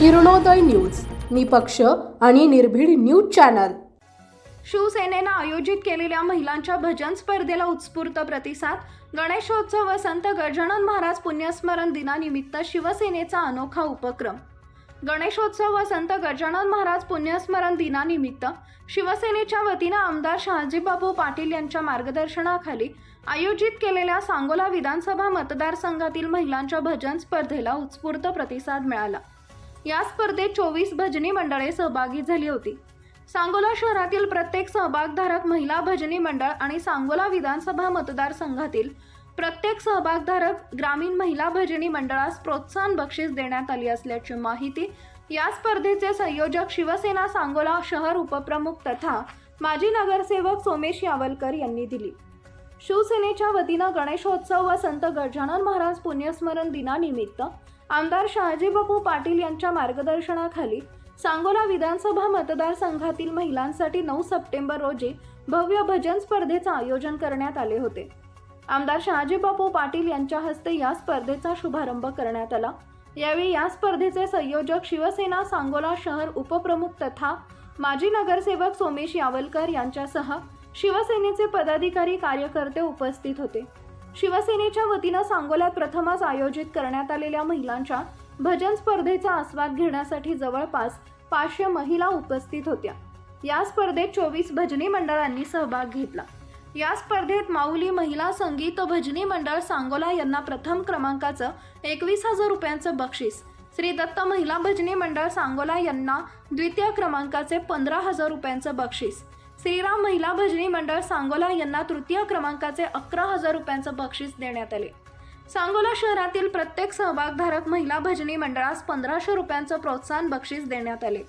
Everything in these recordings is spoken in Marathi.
किरणोदय न्यूज निपक्ष आणि निर्भीड न्यूज चॅनल. शिवसेनेनं आयोजित केलेल्या महिलांच्या भजन स्पर्धेला उत्स्फूर्त प्रतिसाद गणेशोत्सव व संत गजानन महाराज पुण्यस्मरण दिनानिमित्त शिवसेनेचा अनोखा उपक्रम. गणेशोत्सव व संत गजानन महाराज पुण्यस्मरण दिनानिमित्त शिवसेनेच्या वतीनं आमदार शहाजीबाबू पाटील यांच्या मार्गदर्शनाखाली आयोजित केलेल्या सांगोला विधानसभा मतदारसंघातील महिलांच्या भजन स्पर्धेला उत्स्फूर्त प्रतिसाद मिळाला. या स्पर्धेत चोवीस भजनी मंडळे सहभागी झाली होती. सांगोला शहरातील प्रत्येक सहभागधारक महिला भजनी मंडळ आणि सांगोला विधानसभा मतदारसंघातील प्रत्येक सहभागधारक ग्रामीण महिला भजनी मंडळास प्रोत्साहन बक्षीस देण्यात आली असल्याची माहिती या स्पर्धेचे संयोजक शिवसेना सांगोला शहर उपप्रमुख तथा माजी नगरसेवक सोमेश यावलकर यांनी दिली. शिवसेनेच्या वतीनं गणेशोत्सव व संत गजानन महाराज पुण्यस्मरण दिनानिमित्त आमदार शहाजीबापू पाटील यांच्या मार्गदर्शनाखाली सांगोला विधानसभा मतदारसंघातील महिलांसाठी नऊ सप्टेंबर रोजी भव्य भजन स्पर्धेचं आयोजन करण्यात आले होते. आमदार शहाजीबापू पाटील यांच्या हस्ते या स्पर्धेचा शुभारंभ करण्यात आला. यावेळी या स्पर्धेचे संयोजक शिवसेना सांगोला शहर उपप्रमुख तथा माजी नगरसेवक सोमेश यावलकर यांच्यासह शिवसेनेचे पदाधिकारी कार्यकर्ते उपस्थित होते. शिवसेनेच्या वतीनं सांगोल्यात प्रथमच आयोजित करण्यात आलेल्या महिलांच्या भजन स्पर्धेचा आस्वाद घेण्यासाठी जवळपास पाचशे महिला उपस्थित होत्या. या स्पर्धेत चोवीस भजनी मंडळांनी सहभाग घेतला. या स्पर्धेत माऊली महिला संगीत भजनी मंडळ सांगोला यांना प्रथम क्रमांकाचं एकवीस हजार रुपयांचं बक्षीस श्री दत्त महिला भजनी मंडळ सांगोला यांना द्वितीय क्रमांकाचे पंधरा हजार रुपयांचं बक्षीस श्रीराम महिला भजनी मंडळ सांगोला यांना तृतीय क्रमांकाचे अकरा हजार रुपयांचं बक्षीस देण्यात आले. सांगोला शहरातील प्रत्येक सहभागधारक महिला भजनी मंडळास पंधराशे रुपयांचं प्रोत्साहन बक्षीस देण्यात आले.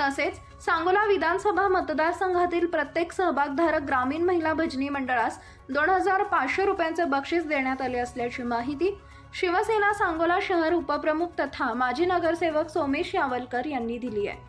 तसेच सांगोला विधानसभा मतदारसंघातील प्रत्येक सहभागधारक ग्रामीण महिला भजनी मंडळास दोन हजार पाचशे रुपयांचे बक्षीस देण्यात आले असल्याची माहिती शिवसेना सांगोला शहर उपप्रमुख तथा माजी नगरसेवक सोमेश यावलकर यांनी दिली आहे.